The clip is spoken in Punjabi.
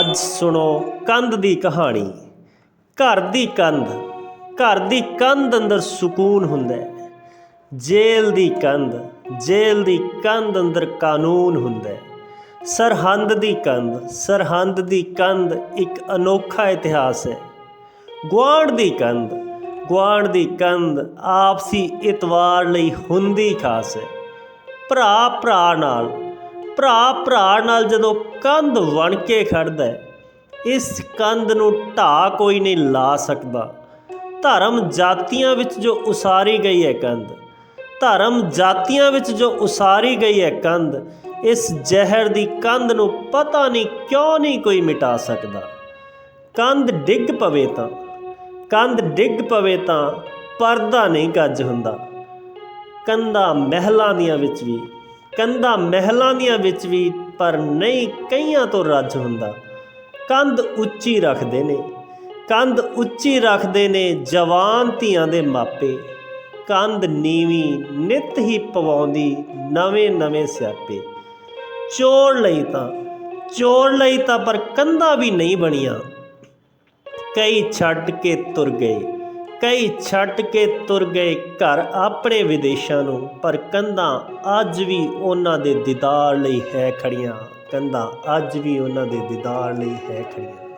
ਅੱਜ ਸੁਣੋ ਕੰਧ ਦੀ ਕਹਾਣੀ। ਘਰ ਦੀ ਕੰਧ, ਘਰ ਦੀ ਕੰਧ ਅੰਦਰ ਸਕੂਨ ਹੁੰਦਾ ਹੈ। ਜੇਲ੍ਹ ਦੀ ਕੰਧ, ਜੇਲ੍ਹ ਦੀ ਕੰਧ ਅੰਦਰ ਕਾਨੂੰਨ ਹੁੰਦਾ ਹੈ। ਸਰਹੰਦ ਦੀ ਕੰਧ, ਸਰਹੰਦ ਦੀ ਕੰਧ ਇੱਕ ਅਨੋਖਾ ਇਤਿਹਾਸ ਹੈ। ਗੁਆਂਢ ਦੀ ਕੰਧ, ਗੁਆਂਢ ਦੀ ਕੰਧ ਆਪਸੀ ਇਤਵਾਰ ਲਈ ਹੁੰਦੀ ਖਾਸ ਹੈ। ਭਰਾ ਭਰਾ ਨਾਲ ਭਰਾ ਭਰਾ ਨਾਲ ਜਦੋਂ ਕੰਧ ਬਣ ਕੇ ਖੜਦਾ ਹੈ, ਇਸ ਕੰਧ ਨੂੰ ਢਾ ਕੋਈ ਨਹੀਂ ਲਾ ਸਕਦਾ। ਧਰਮ ਜਾਤੀਆਂ ਵਿੱਚ ਜੋ ਉਸਾਰੀ ਗਈ ਹੈ ਕੰਧ, ਧਰਮ ਜਾਤੀਆਂ ਵਿੱਚ ਜੋ ਉਸਾਰੀ ਗਈ ਹੈ ਕੰਧ, ਇਸ ਜ਼ਹਿਰ ਦੀ ਕੰਧ ਨੂੰ ਪਤਾ ਨਹੀਂ ਕਿਉਂ ਨਹੀਂ ਕੋਈ ਮਿਟਾ ਸਕਦਾ। ਕੰਧ ਡਿੱਗ ਪਵੇ ਤਾਂ, ਕੰਧ ਡਿੱਗ ਪਵੇ ਤਾਂ ਪਰਦਾ ਨਹੀਂ ਗੱਜ ਹੁੰਦਾ। ਕੰਧਾਂ ਮਹਿਲਾਂ ਦੀਆਂ ਵਿੱਚ ਵੀ ਕੰਧਾਂ ਮਹਿਲਾਂ ਦੀਆਂ ਵਿੱਚ ਵੀ, ਪਰ ਨਹੀਂ ਕਈਆਂ ਤੋਂ ਰੱਜ ਹੁੰਦਾ। ਕੰਧ ਉੱਚੀ ਰੱਖਦੇ ਨੇ, ਕੰਧ ਉੱਚੀ ਰੱਖਦੇ ਨੇ ਜਵਾਨ ਧੀਆਂ ਦੇ ਮਾਪੇ। ਕੰਧ ਨੀਵੀਂ, ਨਿਤ ਹੀ ਪਵਾਉਂਦੀ ਨਵੇਂ ਨਵੇਂ ਸਿਆਪੇ। ਚੋਰ ਲਈ ਤਾਂ, ਚੋਰ ਲਈ ਤਾਂ ਪਰ ਕੰਧਾਂ ਵੀ ਨਹੀਂ ਬਣੀਆਂ। ਕਈ ਛੱਡ ਕੇ ਤੁਰ ਗਏ। ਕਈ ਛੱਡ ਕੇ ਤੁਰ ਗਏ ਘਰ ਆਪਣੇ ਵਿਦੇਸ਼ਾਂ ਨੂੰ, ਪਰ ਕੰਧਾਂ ਅੱਜ ਵੀ ਉਹਨਾਂ ਦੇ ਦੀਦਾਰ ਲਈ ਹੈ ਖੜੀਆਂ ਕੰਧਾਂ ਅੱਜ ਵੀ ਉਹਨਾਂ ਦੇ ਦੀਦਾਰ ਲਈ ਹੈ ਖੜੀਆਂ